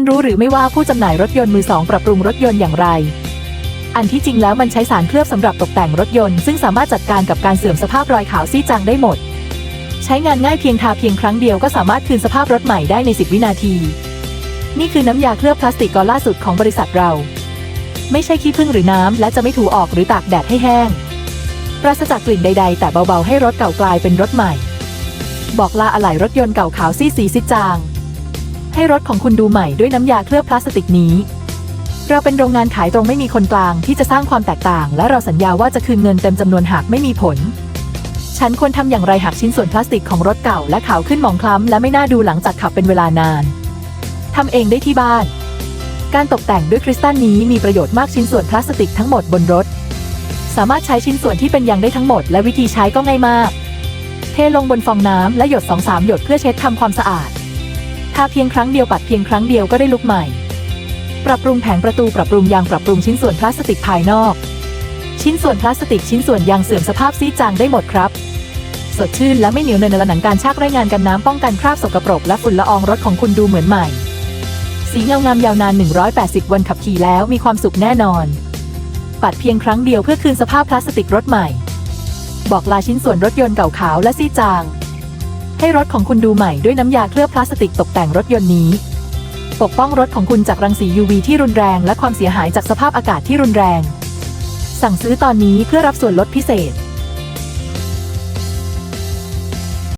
คุณรู้หรือไม่ว่าผู้จำหน่ายรถยนต์มือสองปรับปรุงรถยนต์อย่างไร อันที่จริงแล้วมันใช้สารเคลือบสำหรับตกแต่งรถยนต์ซึ่งสามารถจัดการกับการเสื่อมสภาพรอยขาวซีดจางได้หมด ใช้งานง่ายเพียงทาเพียงครั้งเดียวก็สามารถคืนสภาพรถใหม่ได้ใน 10 วินาที นี่คือน้ำยาเคลือบพลาสติกกอล่าสุดของบริษัทเรา ไม่ใช่ขี้ผึ้งหรือน้ำและจะไม่ถูออกหรือตากแดดให้แห้งปราศจากกลิ่นใด ๆ แต่เบาๆให้รถเก่ากลายเป็นรถใหม่ บอกลาอะไหล่รถยนต์เก่าขาวซีดสีซิจาง ให้รถของคุณดูใหม่ด้วยน้ำยาเคลือบพลาสติกนี้ เราเป็นโรงงานขายตรงไม่มีคนกลางที่จะสร้างความแตกต่าง และเราสัญญาว่าจะคืนเงินเต็มจำนวนหากไม่มีผล ฉันควรทำอย่างไรหากชิ้นส่วนพลาสติกของรถเก่าและขาวขึ้นหมองคล้ำและไม่น่าดูหลังจากขับเป็นเวลานานทำเองได้ที่บ้าน การตกแต่งด้วยคริสตัลนี้มีประโยชน์มากชิ้นส่วนพลาสติกทั้งหมดบนรถ สามารถใช้ชิ้นส่วนที่เป็นยางได้ทั้งหมด และวิธีใช้ก็ง่ายมาก เทลงบนฟองน้ำและหยด2-3หยดเพื่อเช็ดทำความสะอาดาเพียงครั้งเดียวปัดเพียงครั้งเดียวก็ได้ลุกใหม่ ปรับปรุงแผงประตูปรับปรุงยางปรับปรุงชิ้นส่วนพลาสติกภายนอก ชิ้นส่วนพลาสติกชิ้นส่วนยางเสื่อมสภาพซีจางได้หมดครับ สดชื่นและไม่เหนียวเนยในหนังการชากไรงานกันน้ำป้องกันคราบสกปรกและฝุ่นละอองรถของคุณดูเหมือนใหม่ สีเงางามยาวนาน 180 วันขับขี่แล้วมีความสุขแน่นอน ปัดเพียงครั้งเดียวเพื่อคืนสภาพพลาสติกรถใหม่ บอกลาชิ้นส่วนรถยนต์เก่าขาวและซีจาง ให้รถของคุณดูใหม่ด้วยน้ำยาเคลือบพลาสติกตกแต่งรถยนต์นี้ ปกป้องรถของคุณจากรังสี UV ที่รุนแรง และความเสียหายจากสภาพอากาศที่รุนแรง สั่งซื้อตอนนี้เพื่อรับส่วนลดพิเศษ